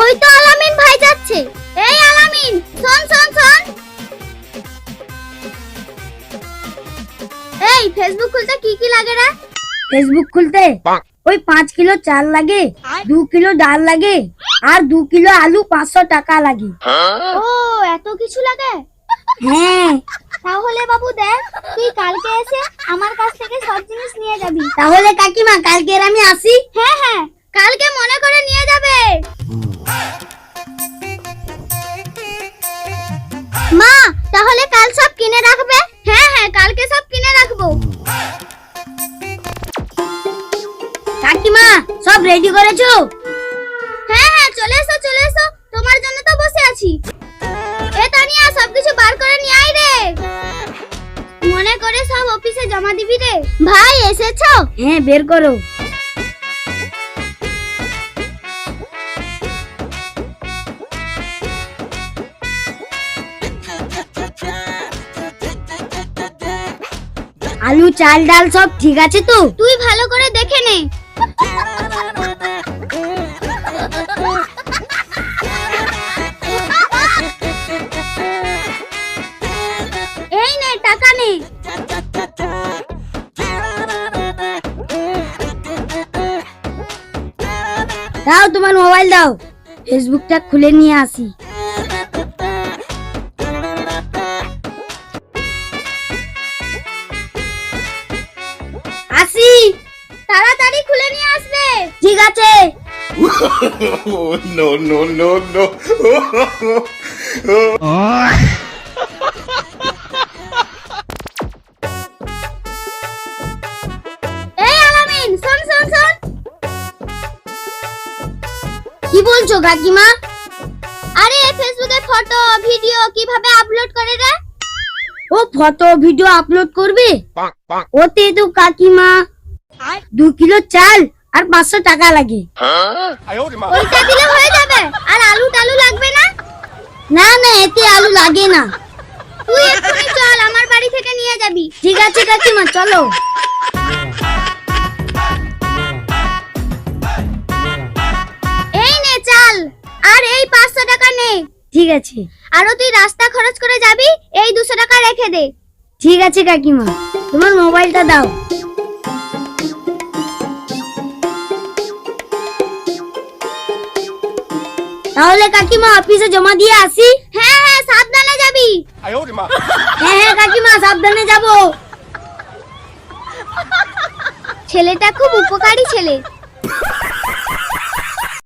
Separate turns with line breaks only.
ওই তো আলামিন ভাই যাচ্ছে। এই আলামিন শোন শোন শোন। এই ফেসবুক খুলতে কি কি লাগে রে?
ফেসবুক খুলতে ওই পাঁচ কিলো চাল লাগে দু কিলো ডাল লাগে আর দু কিলো আলু পাঁচশো টাকা লাগে।
ও এত কিছু লাগে?
হ্যাঁ।
তাহলে বাবু দেখ তুই কালকে এসে আমার কাছ থেকে সব জিনিস নিয়ে যাবি।
তাহলে কাকিমা কালকে আমি আসি।
হ্যাঁ হ্যাঁ। কালকে মনে করে নিয়ে যাবে। মা তাহলে কাল সব কিনে রাখবে? হ্যাঁ হ্যাঁ কালকে সব কিনে রাখব।
কাকিমা সব রেডি করেছ?
হ্যাঁ হ্যাঁ চলে এসো চলে এসো। তোমার জন্য তো বসে আছি। এ তানিয়া সবকিছু বার করে নিয়ে আয় রে। মনে করে সব অফিসে জমা দিবি রে। ভাই এসেছ?
হ্যাঁ বের করো। আলু চাল ডাল সব ঠিক আছে তো?
তুই ভালো করে দেখে নে। এই নে টাকা নে।
দাও তোমার মোবাইল দাও। ফেসবুকটা খুলে নিয়ে আসি আসি।
no no no no.
এই আলামিন শোন শোন শোন।
কি বলছো কাকিমা?
আরে ফেসবুকে ফটো ভিডিও কীভাবে আপলোড করে রে?
ও ফটো ভিডিও আপলোড করবে? ওতে তো কাকিমা দু কিলো চাল আর পাঁচশো টাকা লাগে।
ওইটা দিলে হয়ে যাবে। আর আলু টালু লাগবে না?
না না, এতে আলু লাগে না।
তুই এক্ষুনি চল, আমার বাড়ি থেকে নিয়ে যাবি।
ঠিক আছে, কাকিমা, চলো।
এই নে, চাল। আর এই পাঁচশো টাকা নে।
ঠিক আছে।
আরও তুই রাস্তা খরচ করে যাবি, এই দুশো টাকা রেখে দে।
ঠিক আছে, কাকিমা। তোমার মোবাইলটা দাও। তাহলে কাকিমা অফিসে জমা দিয়ে আসি।
হ্যাঁ হ্যাঁ সাবধানে যাবি।
হ্যাঁ হ্যাঁ কাকিমা সাবধানে যাব।
ছেলেটা খুব উপকারী ছেলে।